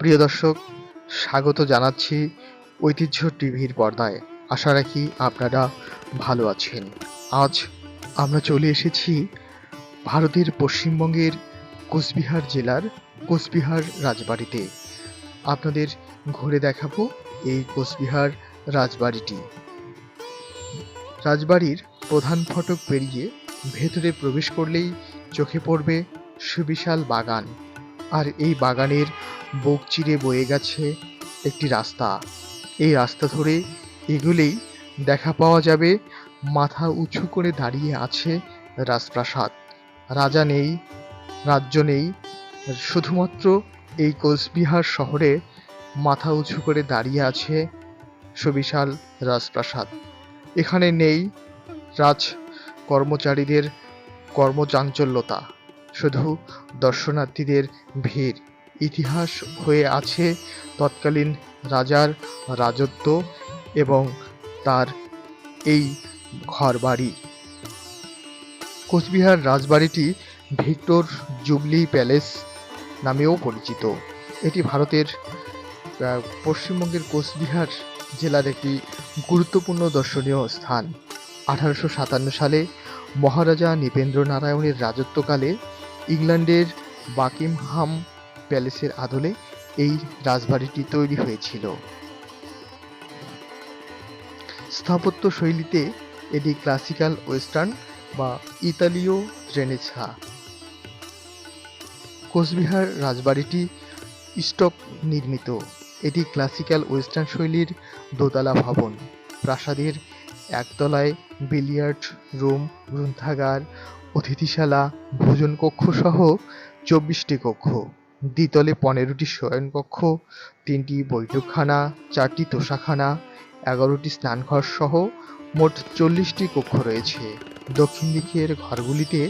প্রিয় দর্শক, স্বাগত জানাচ্ছি ঐতিহ্য টিভির পর্দায়। আশা রাখি আপনারা ভালো আছেন। আজ আমরা চলে এসেছি ভারতের পশ্চিমবঙ্গের কোচবিহার জেলার কোচবিহার রাজবাড়িতে। আপনাদের ঘুরে দেখাবো এই কোচবিহার রাজবাড়িটি। রাজবাড়ির প্রধান ফটক পেরিয়ে ভেতরে প্রবেশ করলেই চোখে পড়বে সুবিশাল বাগান। আর এই বাগানের বুক চিরে বয়ে গেছে একটি রাস্তা। এই রাস্তা ধরে এগুলেই দেখা পাওয়া যাবে। মাথা উঁচু করে দাঁড়িয়ে আছে রাজপ্রাসাদ। রাজা নেই, রাজ্য নেই। শুধুমাত্র এই কোচবিহার শহরে মাথা উঁচু করে দাঁড়িয়ে আছে সুবিশাল রাজপ্রাসাদ। এখানে নেই রাজ কর্মচারীদের কর্মচাঞ্চল্যতা। শুধু দর্শনার্থীদের ভিড়। ইতিহাস হয়ে আছে তৎকালীন রাজার রাজত্ব এবং তার এই ঘরবাড়ি। কোচবিহার রাজবাড়িটি ভিক্টর জুবলি প্যালেস নামেও পরিচিত। এটি ভারতের পশ্চিমবঙ্গের কোচবিহার জেলার একটি গুরুত্বপূর্ণ দর্শনীয় স্থান। আঠারোশো সাতান্ন সালে মহারাজা নৃপেন্দ্র নারায়ণের রাজত্বকালে ইংল্যান্ডের বাকিমহাম প্যালেসের আদলে এই রাজবাড়িটি তৈরি হয়েছিল। স্থাপত্য শৈলীতে এটি ক্লাসিক্যাল ওয়েস্টার্ন বা ইতালীয় রেনেসা। কোচবিহার রাজবাড়িটি স্টক নির্মিত। এটি ক্লাসিক্যাল ওয়েস্টার্ন শৈলীর দোতলা ভবন। প্রাসাদের একতলায় বিলিয়ার্ড, রুম, গ্রন্থাগার অতিথিশালা, ভোজন কক্ষ সহ চব্বিশটি কক্ষ। দ্বিতলে পনেরোটি শয়নকক্ষ তিনটি বৈঠকখানা, চারটি তোষাখানা, এগারোটি স্নানঘর সহ মোট চল্লিশটি কক্ষ রয়েছে। দক্ষিণ দিকের ঘরগুলিতে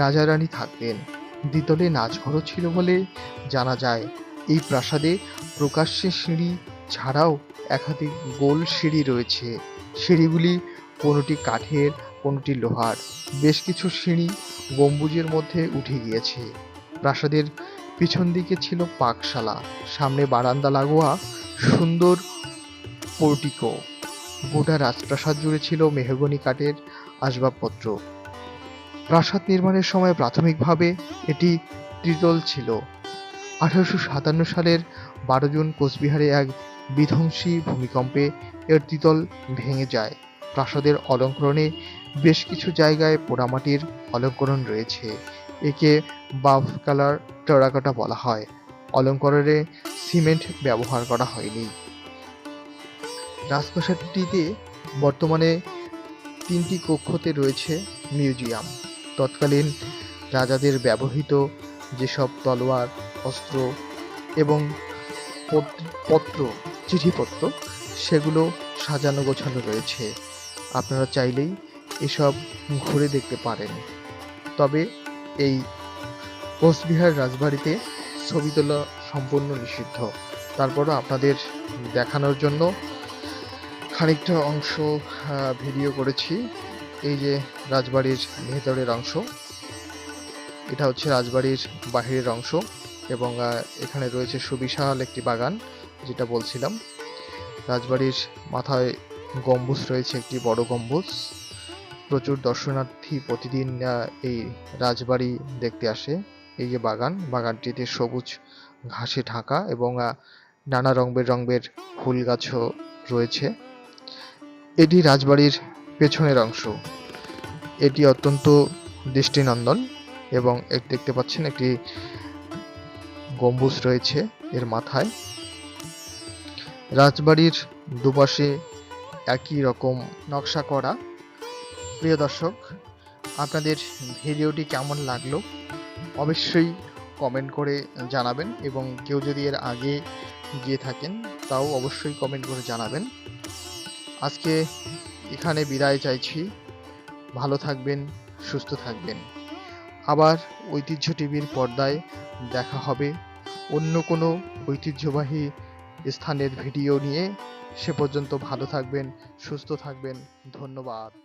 রাজা রানী থাকতেন দ্বিতলে নাচঘরও ছিল বলে জানা যায়। এই প্রাসাদে প্রকাশ্যে সিঁড়ি ছাড়াও একাধিক গোল সিঁড়ি রয়েছে। সিঁড়িগুলি কোনোটি কাঠের কোনোটি লোহার? বেশ কিছু সিঁড়ি গম্বুজের মধ্যে উঠে গিয়েছে। প্রাসাদের পিছন দিকে ছিল পাকশালা, সামনে বারান্দা লাগোয়া সুন্দর পোর্টিকো। গোটা রাজপ্রাসাদ জুড়ে ছিল মেহগনি কাঠের আসবাবপত্র। প্রাসাদ নির্মাণের সময় প্রাথমিকভাবে এটি ত্রিতল ছিল। আঠারোশো সাতান্ন সালের বারো জুন কোচবিহারে এক বিধ্বংসী ভূমিকম্পে এর দ্বিতল ভেঙে যায়। প্রাসাদের অলঙ্করণে বেশ কিছু জায়গায় পোড়ামাটির অলঙ্করণ রয়েছে। একে বাফ কালার টেরাকোটা বলা হয়। অলঙ্করণে সিমেন্ট ব্যবহার করা হয়নি। রাজপ্রাসাদটিতে বর্তমানে তিনটি কক্ষতে রয়েছে মিউজিয়াম। তৎকালীন রাজাদের ব্যবহৃত যেসব তলোয়ার, অস্ত্র এবং পত- পত্র, চিঠিপত্র, সেগুলো সাজানো গোছানো রয়েছে। আপনারা চাইলেই এসব ঘুরে দেখতে পারেন। তবে এই কোচবিহার রাজবাড়িতে ছবি তোলা সম্পূর্ণ নিষিদ্ধ। তারপরও আপনাদের দেখানোর জন্য খানিকটা অংশ ভিডিও করেছি। এই যে রাজবাড়ির ভেতরের অংশ, এটা হচ্ছে রাজবাড়ির বাহিরের অংশ এবং এখানে রয়েছে সুবিশাল একটি বাগান, যেটা বলছিলাম। রাজবাড়ির মাথায় গম্বুজ রয়েছে, একটি বড় গম্বুজ। প্রচুর দর্শনার্থী প্রতিদিন এই রাজবাড়ি দেখতে আসে। এই যে বাগান, বাগানটিতে সবুজ ঘাসে ঢাকা এবং নানা রং বেরঙের ফুল গাছও রয়েছে। এটি রাজবাড়ির পেছনের অংশ। এটি অত্যন্ত দৃষ্টিনন্দন এবং দেখতে পাচ্ছেন একটি গম্বুজ রয়েছে এর মাথায়। রাজবাড়ির দুপাশে একই রকম নকশা করা। প্রিয় দর্শক, আপনাদের ভিডিওটি কেমন লাগল অবশ্যই কমেন্ট করে জানাবেন এবং কেউ যদি এর আগে গিয়ে থাকেন, তাও অবশ্যই কমেন্ট করে জানাবেন। আজকে এখানে বিদায় চাইছি। ভালো থাকবেন, সুস্থ থাকবেন। আবার ঐতিহ্য টিভির পর্দায় দেখা হবে অন্য কোনো ঐতিহ্যবাহী স্থানের ভিডিও নিয়ে। সে পর্যন্ত ভালো থাকবেন, সুস্থ থাকবেন। ধন্যবাদ।